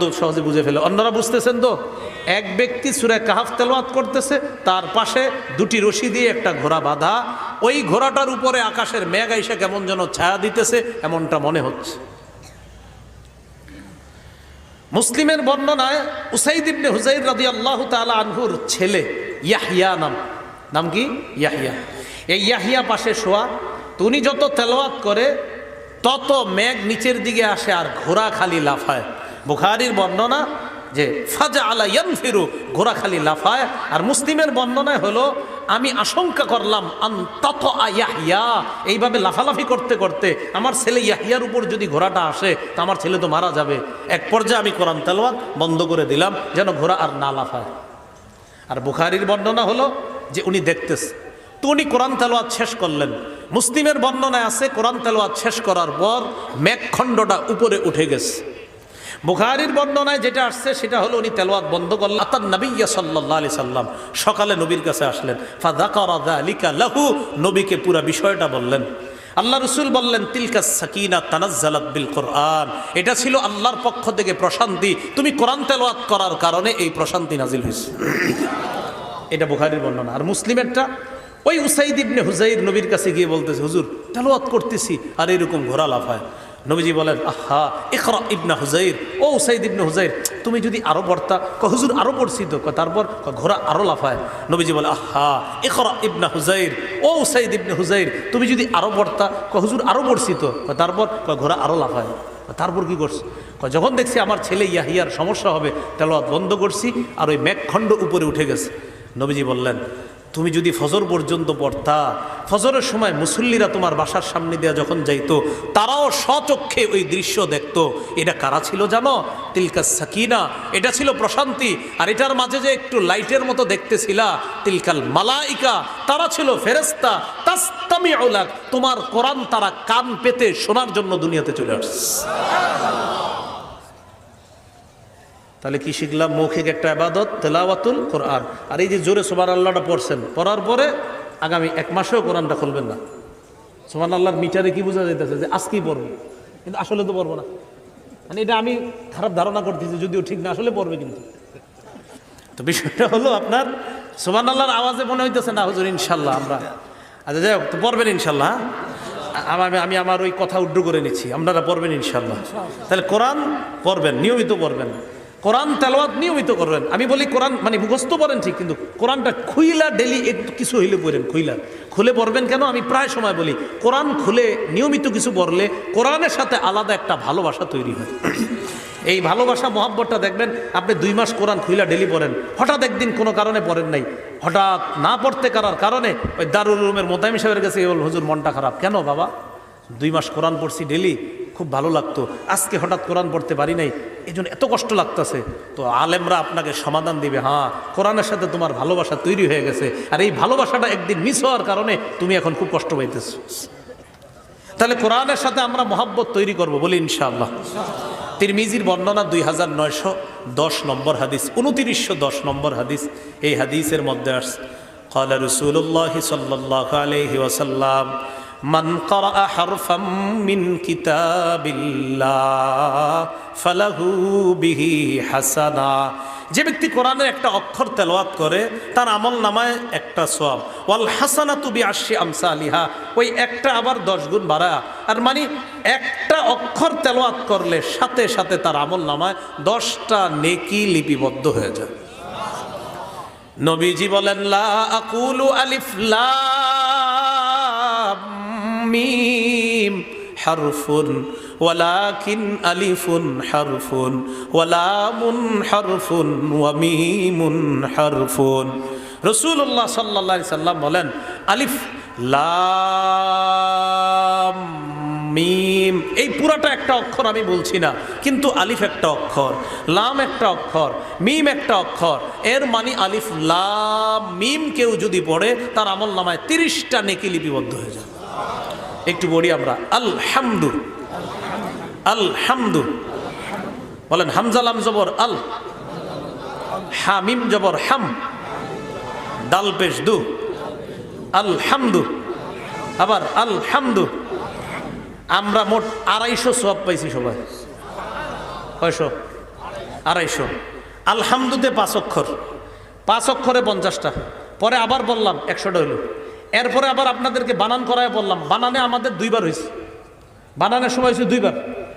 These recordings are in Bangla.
তো সহজে বুঝে ফেলে। অন্যরা বুঝতেছেন তো, এক ব্যক্তি কাহাফ করতেছে, তার পাশে দুটি রশি দিয়ে একটা ঘোড়া বাঁধা, ওই ঘোড়াটার উপরে আকাশের মেঘ কেমন যেন ছায়া দিতেছে, এমনটা মনে হচ্ছে। মুসলিমের বর্ণনায় উসাইদ ইবনে হুজাইর রাদি আল্লাহ তালা আনহুর ছেলে ইয়াহিয়া নাম নাম কি? ইয়াহিয়া এই ইয়াহিয়া পাশে শোয়া তো উনি যত তেলাওয়াত করে, তত মেঘ নিচের দিকে আসে আর ঘোড়া খালি লাফায়। বুখারির বর্ণনা যে ফাজা আলা ইয়ানফিরু, ঘোড়া খালি লাফায়। আর মুসলিমের বর্ণনায় হলো, আমি আশঙ্কা করলাম আন্তত ইয়াহিয়া এইভাবে লাফালাফি করতে করতে আমার ছেলে ইয়াহিয়ার উপর যদি ঘোড়াটা আসে, তো আমার ছেলে তো মারা যাবে। এক পর্যায়ে আমি কোরআন তেলোয়াত বন্ধ করে দিলাম, যেন ঘোড়া আর না লাফায়। আর বুখারির বর্ণনা হলো যে উনি দেখতেছে, তো উনি কোরআন তেলোয়াত শেষ করলেন। মুসলিমের বর্ণনায় আছে, কোরআন তেলোয়াত শেষ করার পর মেঘখণ্ডটা উপরে উঠে গেছে। বুখারির বর্ণনায় যেটা আসছে, সেটা হলো উনি তেলোয়াত বন্ধ করলেন। আতার নবিয়া সাল্লাহ আলি সাল্লাম সকালে নবীর কাছে আসলেন। ফাদাকা আলিকা লাহু, নবীকে পুরা বিষয়টা বললেন। আল্লাহ রসুল বললেন, তিলকা সাকিনা তানাজ্জালাত বিল কোরআন। এটা ছিল আল্লাহর পক্ষ থেকে প্রশান্তি। তুমি কোরআন তেলোয়াত করার কারণে এই প্রশান্তি নাজিল হয়েছে। এটা বুখারির বর্ণনা। আর মুসলিমেরটা, ওই উসাইদ ইবনে হুজাইর নবীর কাছে গিয়ে বলতেছে, হুজুর তেলোয়াত করতেছি, আর এরকম ঘোরা লাফায় নবীজি বলেন, আহা, ইকরা ইবনা হুজাইর। ও উসাইদ ইবনে হুজাইর, তুমি যদি আরও পড়তা ক হুজুর আরও পড়ছি তো তারপর ঘোড়া আরও লাফায়। নবীজি বলে, আহা, ইকরা ইবনা হুজাইর, ও উসাইদ ইবনে হুজাইর, তুমি যদি আরও পড়তা ক হুজুর আরও পড়ছি তো তারপর ঘোড়া আরও লাফায়। তারপর কি করছি? যখন দেখছি আমার ছেলে ইয়াহিয়ার সমস্যা হবে, তেলাওয়াত বন্ধ করছি, আর ওই মেঘখণ্ড উপরে উঠে গেছে। নবীজি বললেন তুমি যদি ফজর পর্যন্ত পড়তা, ফজরের সময় মুসল্লিরা তোমার বাসার সামনে দেওয়া যখন যাইতো, তারাও স্বচক্ষে ওই দৃশ্য দেখত। এটা কারা ছিল জানো? তিলকা সাকিনা। এটা ছিল প্রশান্তি। আর এটার মাঝে যে একটু লাইটের মতো দেখতেছিলা, তিলকাল মালাইকা, তারা ছিল ফেরেস্তা তাস্তামি তোমার কোরআন তারা কান পেতে শোনার জন্য দুনিয়াতে চলে আসছে। তাহলে কি শিখলাম? মৌখিক একটা আবাদত তেলাওয়াতুল কোরআন। আর এই যে জোরে সোমান আল্লাহটা পড়ছেন, পড়ার পরে আগামী এক মাসেও কোরআনটা খুলবেন না। সোমান আল্লাহর মিটারে কি বোঝা যাইতেছে যে আজকেই পড়ব? কিন্তু আসলে তো পড়ব না। মানে এটা আমি খারাপ ধারণা করতেছি, যদিও ঠিক না, আসলে পড়বে কিন্তু। তো বিষয়টা হলো আপনার সোমান আল্লাহর আওয়াজে মনে হইতেছে না, হুজুর, ইনশাল্লাহ আমরা। আচ্ছা যাই হোক, তো পড়বেন ইনশাল্লাহ? আমি আমি আমার ওই কথা উড্ড করে নিচ্ছি। আপনারা পড়বেন ইনশাল্লাহ। তাহলে কোরআন পড়বেন, নিয়মিত পড়বেন। কোরআন তেলাওয়াত নিয়মিত করবেন। আমি বলি কোরআন মানে মুখস্থ পড়েন ঠিক, কিন্তু কোরআনটা খুইলা ডেলি একটু কিছু হইলে পড়েন, খুইলা। খুলে পড়বেন কেন? আমি প্রায় সময় বলি, কোরআন খুলে, নিয়মিত কিছু পড়লে কোরআনের সাথে আলাদা একটা ভালোবাসা তৈরি হয়। এই ভালোবাসা, মহাব্বতটা দেখবেন, আপনি দুই মাস কোরআন খুইলা ডেলি পড়েন। হঠাৎ একদিন কোনো কারণে পড়েন নাই। হঠাৎ না পড়তে করার কারণে ওই দারুল রুমের মোতাইম সাহেবের কাছে হুজুর, মনটা খারাপ। কেন বাবা? দুই মাস কোরআন পড়ছি ডেলি খুব ভালো লাগতো আজকে হঠাৎ কোরআন পড়তে পারি নাই এই জন্য এত কষ্ট লাগতেছে তো আলেমরা আপনাকে সমাধান দিবে হ্যাঁ কোরআনের সাথে তোমার ভালোবাসা তৈরি হয়ে গেছে আর এই ভালোবাসাটা একদিন মিস হওয়ার কারণে তুমি এখন খুব কষ্ট পাইতেছ তাহলে কোরআনের সাথে আমরা মহাব্বত তৈরি করব বলি ইনশাআল্লাহ তিরমিজির বর্ণনা দুই হাজার নয়শো দশ নম্বর হাদিস উনতিরিশশো দশ নম্বর হাদিস এই হাদিসের মধ্যে আস قال رسول الله صلى الله عليه وسلم মান করা হরফম হাসানা। যে ব্যক্তি কোরআনের একটা অক্ষর তেলাওয়াত করে, তার আমল নামায় একটা সব ওয়াল হাসানা তুবি আসি আমসা আলিহা ওই একটা আবার দশ গুণ বাড়া আর মানে একটা অক্ষর তেলাওয়াত করলে সাথে সাথে তার আমল নামায় দশটা নেকি লিপিবদ্ধ হয়ে যায়। নবীজি বলেন, লা আকুলু আলিফ লা মিম হারফুন, ওয়ালাকিন আলিফুন, হারফুন, ওয়ালামুন, হারফুন ওয়ামিমুন হারফুন। রসুল্লাহ সাল্লা সাল্লাম বলেন, আলিফ, লাম, মিম, এই পুরাটা একটা অক্ষর আমি বলছি না, কিন্তু আলিফ একটা অক্ষর, লাম একটা অক্ষর, মিম একটা অক্ষর, এর মানে আলিফ, লাম, মিম কেউ যদি পড়ে, তার আমল নামায় তিরিশটা নেকি লিপিবদ্ধ হয়ে যাবে একটু বলি আমরা। আলহামদু। আলহামদু। বলেন, হামজালাম জবর, আল। হামিম জবর, হাম। ডাল পেশ, দু। আলহামদু। আবার আলহামদু। আমরা মোট আড়াইশো সব পাইছি সবাই। কয়শো? আড়াইশো। আলহামদুতে পাঁচ অক্ষর। পাঁচ অক্ষরে পঞ্চাশটা। পরে আবার বললাম, একশোটা হইল। এরপরে আবার আপনাদেরকে বানান করায় বললাম, বানানে আমাদের দুইবার হয়েছে। বানানের সময় হয়েছে দুইবার।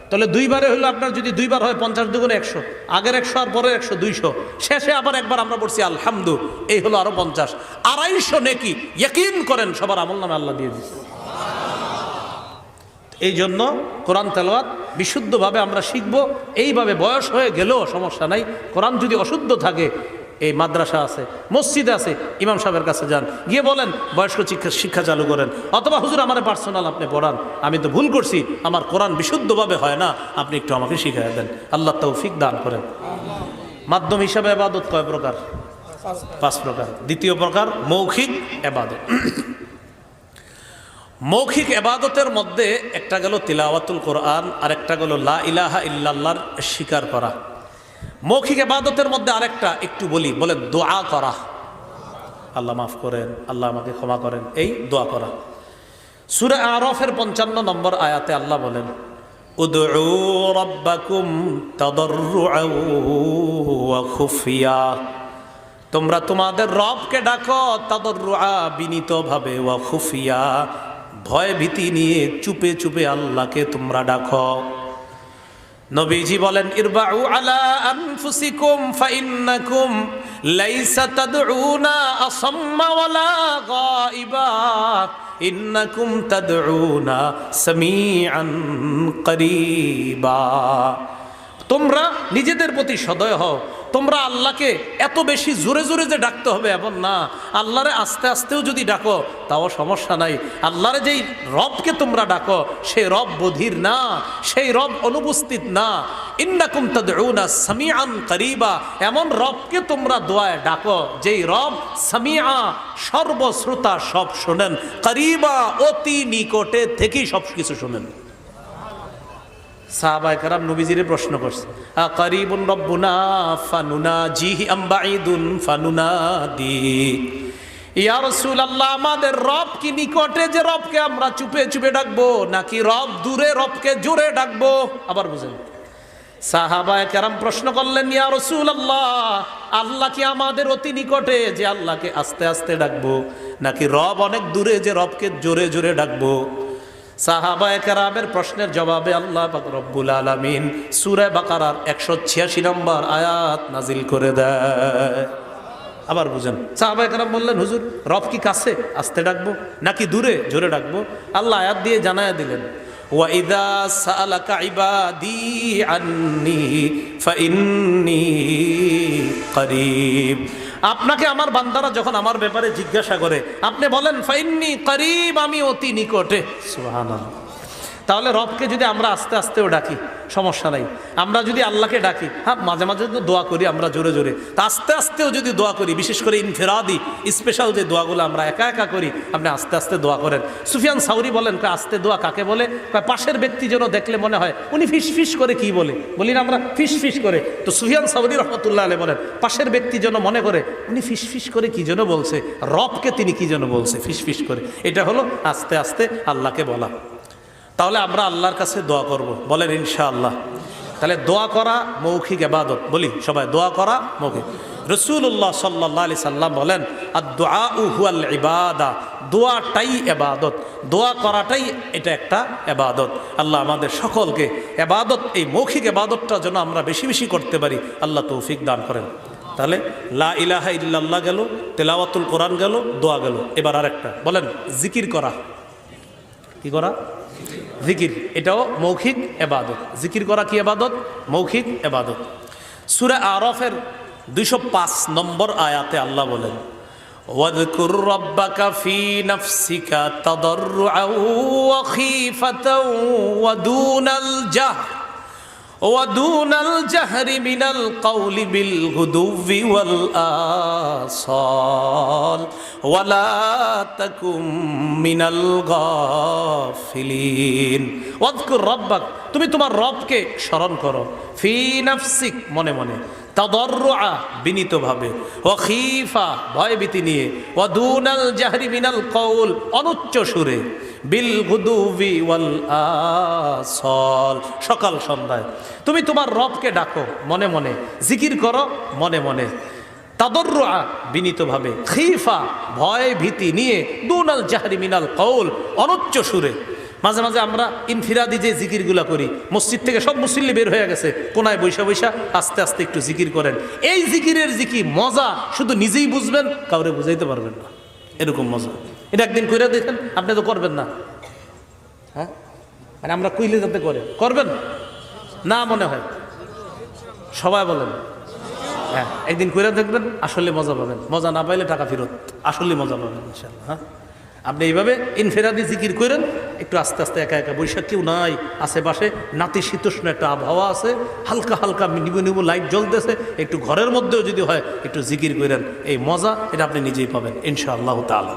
তাহলে দুইবারে হলো আপনার যদি দুইবার হয়, পঞ্চাশ দুগুণে একশো। আগের একশো আর পরে একশো দুইশো। শেষে আবার একবার আমরা পড়ছি, আলহামদু এই হলো আরও পঞ্চাশ। আড়াইশো নেকি ইয়কিন করেন, সবার আমল নামে আল্লাহ দিয়ে দিচ্ছে এই জন্য কোরআন তেলাওয়াত বিশুদ্ধভাবে আমরা শিখব। এইভাবে বয়স হয়ে গেলেও সমস্যা নাই। কোরআন যদি অশুদ্ধ থাকে এই মাদ্রাসা আছে, মসজিদ আছে, ইমাম সাহেবের কাছে যান। গিয়ে বলেন, বয়স্ক শিক্ষা শিক্ষা চালু করেন। অথবা, হুজুর, আমার পার্সোনাল আপনি পড়ান। আমি তো ভুল করছি, আমার কোরআন বিশুদ্ধভাবে হয় না। আপনি একটু আমাকে শিখিয়ে দেন। আল্লাহ তৌফিক দান করেন। মাধ্যম হিসাবে এবাদত কয় প্রকার? পাঁচ প্রকার। দ্বিতীয় প্রকার, মৌখিক এবাদত। মৌখিক এবাদতের মধ্যে একটা গেল তিলাওয়াতুল কোরআন আর একটা গেল লা ইলাহা ইল্লাল্লাহর স্বীকার করা। মৌখিক এবাদতের মধ্যে আরেকটা, একটু বলি, বলে দোয়া করা। আল্লাহ মাফ করেন, আল্লাহ আমাকে ক্ষমা করেন, এই দোয়া করা। সুরে আরফের পঞ্চান্ন নম্বর আয়াতে আল্লাহ বলেন তোমরা তোমাদের রবকে ডাকো তাদরুআ বিনীতভাবে, ওয়া খুফিয়া। ভয় ভীতি নিয়ে চুপে চুপে আল্লাহকে তোমরা ডাকো। নবীজি বলেন, ইরবাউ আলা আনফুসিকুম ফাইন্নাকুম লাইসা তাদউনা আসাম্মা ওয়ালা গায়বা ইন্নাকুম তাদউনা সামিআন করিবা। তোমরা নিজেদের প্রতি সদয় হও। তোমরা আল্লাহকে এত বেশি জোরে জোরে যে ডাকতে হবে, এমন না। আল্লাহরে আস্তে আস্তেও যদি ডাকো, তাও সমস্যা নাই। আল্লাহরে যেই রবকে তোমরা ডাকো সেই রব বধির না, সেই রব অনুপস্থিত না। ইন্নাকুম তাদউনা সামিআন করিবা, এমন রবকে তোমরা দোয়ায় ডাকো, যেই রব সামিআ, সর্বশ্রোতা সব শোনেন, করিবা অতি নিকটে থেকেই সব কিছু শোনেন। সাহাবায়ে কারাম নবীজিরে প্রশ্ন করছে করিবুন রব্বুনা ফানুনা জিহি আম্বাইদুন ফানুনা দি ইয়া রাসূলুল্লাহ, আমাদের রব কি নিকটে যে রবকে আমরা চুপে চুপে ডাকবো, নাকি রব দূরে রবকে জোরে ডাকবো? আবার বুঝেন। সাহাবায়ে কেরাম প্রশ্ন করলেন, ইয়া রাসূলুল্লাহ, আল্লাহ কি আমাদের অতি নিকটে যে আল্লাহকে আস্তে আস্তে ডাকবো, নাকি রব অনেক দূরে যে রবকে জোরে জোরে ডাকবো? সাহাবায়ে কেরামের প্রশ্নের জবাবে আল্লাহ পাক রব্বুল আলামিন সূরা বাকারার 186 নম্বর আয়াত নাজিল করে দেয় আবার বুঝেন সাহাবায়ে কেরাম বললেন হুজুর রব কি কাছে আস্তে ডাকবো নাকি দূরে জোরে ডাকবো আল্লাহ আয়াত দিয়ে জানায় দিলেন وَإِذَا سَأَلَكَ عِبَادِي عَنِّي فَإِنِّي قَرِيب আপনাকে আমার বান্দারা যখন আমার ব্যাপারে জিজ্ঞাসা করে, আপনি বলেন, ফাইন্নি করিব, আমি অতি নিকটে। সুবহানাল্লাহ। তাহলে রবকে যদি আমরা আস্তে আস্তেও ডাকি, সমস্যা নাই। আমরা যদি আল্লাহকে ডাকি হ্যাঁ মাঝে মাঝে তো দোয়া করি আমরা জোরে জোরে। তা আস্তে আস্তেও যদি দোয়া করি, বিশেষ করে ইনফেরাদি স্পেশাল যে দোয়াগুলো আমরা একা একা করি, আপনি আস্তে আস্তে দোয়া করেন। সুফিয়ান সাউরি বলেন, কয়, আস্তে দোয়া কাকে বলে? কয়, পাশের ব্যক্তি যেন দেখলে মনে হয়, উনি ফিস ফিস করে কি বলে? বলি না আমরা ফিস ফিস করে। তো সুফিয়ান সাউরি রহমতুল্লাহ আলী বলেন, পাশের ব্যক্তি যেন মনে করে, উনি ফিস ফিস করে কি যেন বলছে? রবকে তিনি কি যেন বলছে? ফিস ফিস করে। এটা হলো আস্তে আস্তে আল্লাহকে বলা। তাহলে আমরা আল্লাহর কাছে দোয়া করব। বলেন, ইনশাআল্লাহ। তাহলে দোয়া করা মৌখিক এবাদত বলি, সবাই, দোয়া করা মৌখিক। রসুল্লাহ সাল্লাহ আলি সাল্লাম বলেন আর দোয়া উহুয়াল ইবাদা। দোয়াটাই এবাদত দোয়া করাটাই এটা একটা এবাদত আল্লাহ আমাদের সকলকে এবাদত এই মৌখিক এবাদতটা যেন আমরা বেশি বেশি করতে পারি, আল্লাহ তৌফিক দান করেন। তাহলে, লা ইলাহা ইল্লাল্লাহ গেল, তেলাওয়াতুল কোরআন গেল, দোয়া গেল। এবার আরেকটা, বলেন, জিকির করা। কি করা? জিকির এটাও মৌখিক এবাদত জিকির করা কি এবাদত মৌখিক এবাদত সুরে আরফের দুইশো পাঁচ নম্বর আয়াতে আল্লাহ বলেন واذكر ربك في نفسك تضرعا وخيفة ودون الجهر ودون الجهر من القول بالغدو والآصال ولا تكن من الغافلين واذكر ربك তুমি তোমার রবকে স্মরণ করো ফি নাফসিক মনে মনে তাদর্রুআ বিনীতভাবে ও খিফা ভয়ভীতি নিয়ে ও দুনাল জাহরি মিনাল কৌল অনুচ্চ সুরে বিল ওয়াল সকাল সন্ধ্যায়। তুমি তোমার রবকে ডাকো, মনে মনে। জিকির করো, মনে মনে। তাদর্রা বিনীতভাবে। খিফা, ভয় ভীতি নিয়ে দুনাল জাহরি মিনাল কৌল অনুচ্চ সুরে। মাঝে মাঝে আমরা ইনফিরাদি যে জিকিরগুলা করি, মসজিদ থেকে সব মুসল্লি বের হয়ে গেছে, কোনায় বৈশা বৈশা আস্তে আস্তে একটু জিকির করেন। এই জিকিরের জিকি মজা, শুধু নিজেই বুঝবেন, কাউরে বুঝাইতে পারবেন না। এরকম মজা। এটা একদিন কইরা দেখেন আপনি তো করবেন না। হ্যাঁ? মানে আমরা কইলে যাতে করে। করবেন? না মনে হয়। সবাই বলেন। হ্যাঁ একদিন কইরা দেখবেন, আসলে মজা পাবেন। মজা না পাইলে টাকা ফেরত। আসলে মজা পাবেন ইনশাল্লাহ হ্যাঁ? আপনি এইভাবে ইনফেরাদি জিকির করেন একটু আস্তে আস্তে একা একা বৈশাখ কেউ নাই আশেপাশে নাতিশীতোষ্ণ একটা আবহাওয়া আছে, হালকা হালকা নিবু নিবু লাইট জ্বলতেছে, একটু ঘরের মধ্যেও যদি হয়, একটু জিকির করেন এই মজা এটা আপনি নিজেই পাবেন, ইনশাআল্লাহ তাআলা।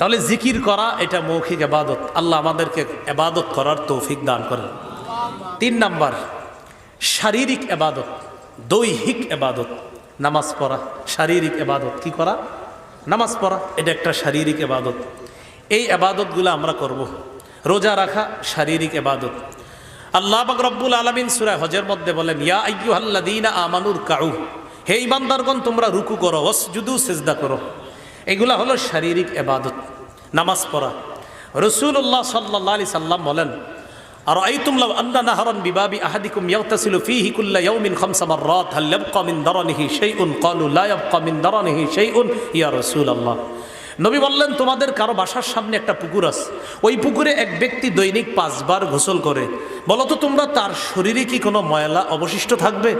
তাহলে জিকির করা এটা মৌখিক এবাদত আল্লাহ আমাদেরকে এবাদত করার তৌফিক দান করেন। তিন নাম্বার, শারীরিক এবাদত দৈহিক এবাদত নামাজ পড়া, শারীরিক এবাদত কি করা? নামাজ পড়া, এটা একটা শারীরিক এবাদত এই এবাদতগুলো আমরা করব। রোজা রাখা, শারীরিক এবাদত আল্লাহ রব্বুল আলমিন সুরায় হজের মধ্যে বলেন, ইয়া আইয়ুহাল্লাদিনা আমানুর কাউ, হে ইমানদারগণ তোমরা রুকু করো ওসজুদু সেজদা করো। এগুলা হলো শারীরিক এবাদত, নামাজ পড়া। রসুল্লাহ সাল্লাহ আলি সাল্লাম বলেন আর আইতুম লাউ আন্না নাহরান বিবাবি আহাদিকুম ইয়াগতাসিলু ফীহি কুল্লা ইয়াউমিন খামসা মাররাত, হাল ইয়াবকা মিন দারানিহি শাইউন? ক্বালু, লা ইয়াবকা মিন দারানিহি শাইউন? ইয়া রাসূলুল্লাহ, নবী বললেন, তোমাদের কারও বাসার সামনে একটা পুকুর আছে। ওই পুকুরে এক ব্যক্তি দৈনিক পাঁচবার গোসল করে। বলো তো তোমরা তার শরীরে কি কোনো ময়লা অবশিষ্ট থাকবে?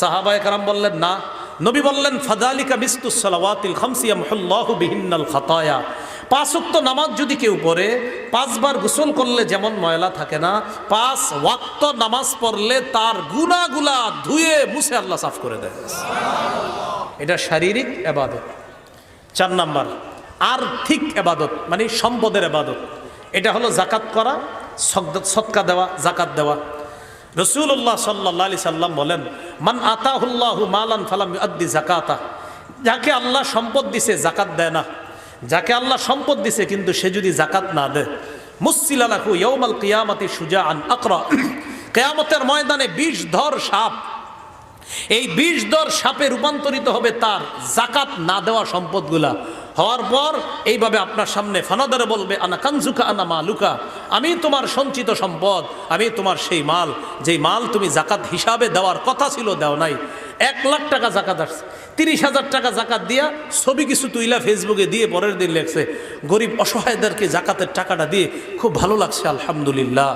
সাহাবায়ে কারাম বললেন, না। নবী বললেন ফাদালিকা মিস্তুস সালাওয়াতিল খামসিয়া মুহাল্লাহু বিহিন্নাল খাতায়া। পাঁচ ওয়াক্ত নামাজ যদি কেউ পড়ে, পাঁচবার গোসল করলে যেমন ময়লা থাকে না, পাঁচ ওয়াক্ত নামাজ পড়লে তার গুনাগুলা ধুয়ে মুছে আল্লাহ সাফ করে দেয়। এটা শারীরিক এবাদত। চার নাম্বার, আর্থিক এবাদত মানে সম্পদের এবাদত। এটা হলো জাকাত করা সৎকা দেওয়া, জাকাত দেওয়া। রসুল্লাহ সাল্লাহ আলি সাল্লাম বলেন, মান আতাহুল্লাহু মালান ফালাম আদ্দি জাকাতা যাকে আল্লাহ সম্পদ দিছে জাকাত দেয় না। যাকে আল্লাহ সম্পদ দিছে, কিন্তু সে যদি জাকাত না দেয়। মুসিলালাকু ইয়ৌমাল কিয়ামতি সুজা আন আকরা। কেয়ামতের ময়দানে বিষ ধর সাপ। এই বিষ দর সাপে রূপান্তরিত হবে তার জাকাত না দেওয়া সম্পদগুলা। হওয়ার পর এইভাবে আপনার সামনে ফানাদারে বলবে, আনা কানজুকা, আনা মালুকা। আমি তোমার সঞ্চিত সম্পদ, আমি তোমার সেই মাল। যেই মাল তুমি জাকাত হিসাবে দেওয়ার কথা ছিল, দেও নাই। এক লাখ টাকা জাকাত আসছে। তিরিশ হাজার টাকা জাকাত দিয়া ছবি কিছু তুইলা ফেসবুকে দিয়ে পরের দিন লেখছে, গরিব অসহায়দেরকে জাকাতের টাকাটা দিয়ে খুব ভালো লাগছে, আলহামদুলিল্লাহ।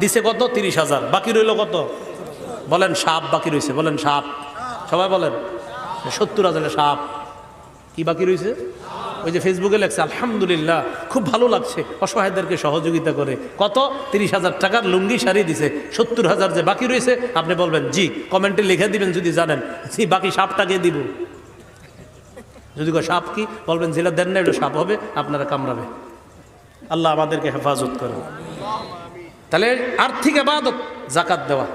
দিছে কত? তিরিশ হাজার। বাকি রইল কত? বলেন সাপ, বাকি রয়েছে বলেন সাপ। সবাই বলেন, সত্তর হাজারের সাপ। কি বাকি রয়েছে ওই যে ফেসবুকে লেখছে, আলহামদুলিল্লাহ, খুব ভালো লাগছে। অসহায়দেরকে সহযোগিতা করে। কত? তিরিশ হাজার টাকার লুঙ্গি শাড়ি দিছে। সত্তর হাজার যে বাকি রয়েছে, আপনি বলবেন, জি, কমেন্টে লিখে দিবেন যদি জানেন। জি, বাকি সাপটাকে দিব? যদি কয়, সাপ কি? বলবেন যেটা দেন না, এটা সাপ হবে, আপনারা কামড়াবে। আল্লাহ আমাদেরকে হেফাজত করুন। তাহলে আর্থিক আবাদত জাকাত দেওয়া,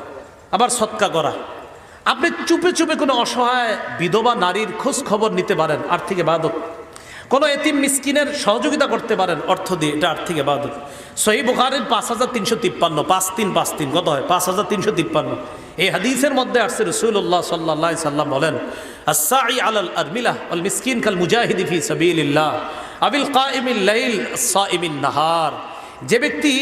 আবার সৎকা করা। আপনি চুপে চুপে কোনো অসহায় বিধবা নারীর খোঁজ খবর নিতে পারেন, আর্থিক আবাদত। কোনো এতিম মিসকিনের সহযোগিতা করতে পারেন, অর্থ দিয়ে, এটা আর্থিক এবাদত সহি বুখারের পাঁচ হাজার তিনশো তিপ্পান্ন, পাঁচ তিন পাঁচ তিন, কত হয়? পাঁচ হাজার তিনশো তিপ্পান্ন। এই হাদিসের মধ্যে আসছে রসুল্লাহ সাল্লাহ সাল্লাম বলেন আসাই আলাল আরমিলা আল মিসকিন কাল মুজাহিদি ফি সাবিল্লাহ আবিল কা ইমিল লাইল সা ইমিন নাহার। যে ব্যক্তি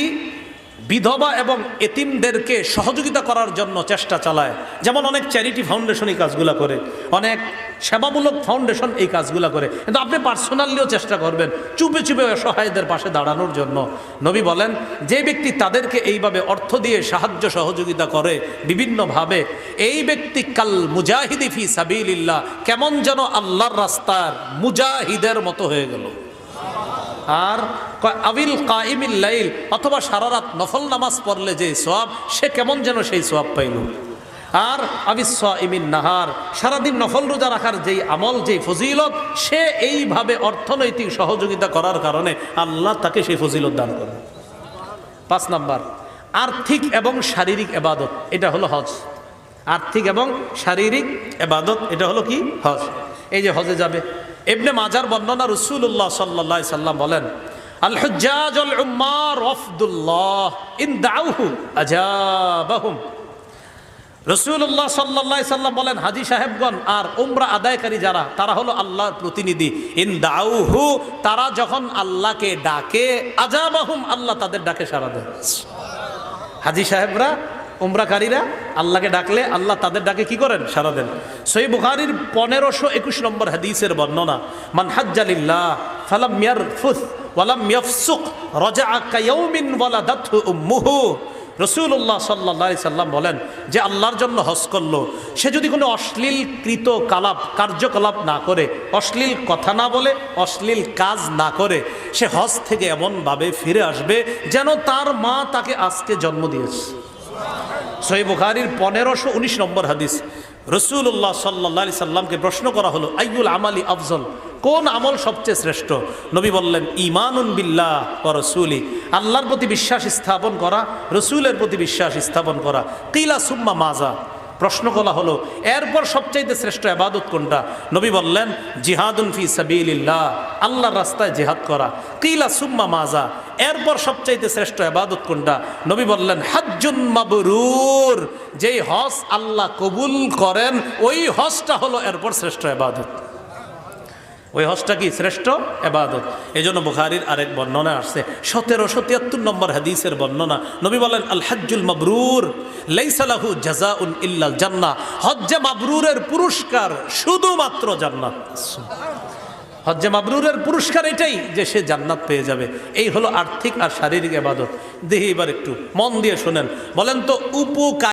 বিধবা এবং এতিমদেরকে সহযোগিতা করার জন্য চেষ্টা চালায়। যেমন অনেক চ্যারিটি ফাউন্ডেশন এই কাজগুলো করে, অনেক সেবামূলক ফাউন্ডেশন এই কাজগুলো করে। কিন্তু আপনি পার্সোনালিও চেষ্টা করবেন চুপে চুপে অসহায়দের পাশে দাঁড়ানোর জন্য। নবী বলেন, যে ব্যক্তি তাদেরকে এইভাবে অর্থ দিয়ে সাহায্য সহযোগিতা করে বিভিন্নভাবে, এই ব্যক্তি কাল মুজাহিদি ফি সাবিলিল্লাহ, কেমন যেন আল্লাহর রাস্তার মুজাহিদের মতো হয়ে গেল। আর আবিল কাইমিল লাইল অথবা সারা রাত নফল নামাজ পড়লে যে সোয়াব সে কেমন যেন সেই সোয়াব পাইল। আর, আবিস ইমিন নাহার সারাদিন নফল রোজা রাখার যেই আমল, যেই ফজিলত, সে এইভাবে অর্থনৈতিক সহযোগিতা করার কারণে আল্লাহ তাকে সেই ফজিলত দান করে পাঁচ নাম্বার, আর্থিক এবং শারীরিক এবাদত, এটা হলো হজ। আর্থিক এবং শারীরিক এবাদত, এটা হলো কি? হজ। এই যে হজে যাবে এমনি মাজার বর্ণনা রসুল্লাহ সাল্লা সাল্লাম বলেন রসুল্লাহ সাল্লাহ সাল্লাম বলেন আর উমরা আদায়কারী যারা, তারা হলো আল্লাহর প্রতিনিধি। ইন দাউহু, তারা যখন আল্লাহকে ডাকে, আজাবাহুম, আল্লাহ তাদের ডাকে সারা দেয়। হাজি সাহেবরা উমরাকারীরা আল্লাহকে ডাকলে আল্লাহ তাদের ডাকে কি করেন? সারা দেন। সই বুখারির পনেরোশো একুশ নম্বর হাদিসের বর্ণনা, মান হাজ্জালিল্লাহ ফালাম ইয়ারফুস ওয়ালাম ইয়াফসুক রাজা কায়াউমিন ওয়ালাদাতহু উম্মুহু। রসুল্লাহ সাল্লা সাল্লাম বলেন যে আল্লাহর জন্য হজ করল। সে যদি কোনো অশ্লীল কৃত কালাপ, কার্যকলাপ না করে, অশ্লীল কথা না বলে, অশ্লীল কাজ না করে, সে হজ থেকে এমনভাবে ফিরে আসবে যেন তার মা তাকে আজকে জন্ম দিয়েছে। সহি বুখারির পনেরোশো উনিশ নম্বর হাদিস। রসুল্লাহ সাল্লা সাল্লামকে প্রশ্ন করা হলো আইউল আমালি আফজল? কোন আমল সবচেয়ে শ্রেষ্ঠ? নবী বললেন ইমানুন বিল্লাহ ও রসুলি। আল্লাহর প্রতি বিশ্বাস স্থাপন করা, রসুলের প্রতি বিশ্বাস স্থাপন করা। কিলা সুম্মা মাজা প্রশ্ন করা হলো, এরপর সবচাইতে শ্রেষ্ঠ আবাদত কোনটা? নবী বললেন, জিহাদুন ফি সাবিল্লাহ আল্লাহর রাস্তায় জিহাদ করা। কিলা সুম্মা মাজা এরপর সবচাইতে শ্রেষ্ঠ আবাদত কোনটা? নবী বললেন, হাজ্জুন মাবরুর, যেই হস আল্লাহ কবুল করেন, ওই হসটা হলো এরপর শ্রেষ্ঠ আবাদত ওই হজটা কি শ্রেষ্ঠ? এবাদত। এই জন্য বুখারির আরেক বর্ণনা আসছে। সতেরোশো তিয়াত্তর নম্বর হাদিসের বর্ণনা। নবী বলেন আল হাজ্জুল মাবরুর লাইসালাহু জাজাউন ইল্লাল জান্নাহ। হজ্জে মাবরুরের পুরস্কার শুধুমাত্র জান্নাত। হজ্জে মাবরুরের পুরস্কার এটাই যে সে জান্নাত পেয়ে যাবে। এই হলো আর্থিক আর শারীরিক এবাদত। দেখি এবার একটু মন দিয়ে শোনেন। বলেন তো, উপকার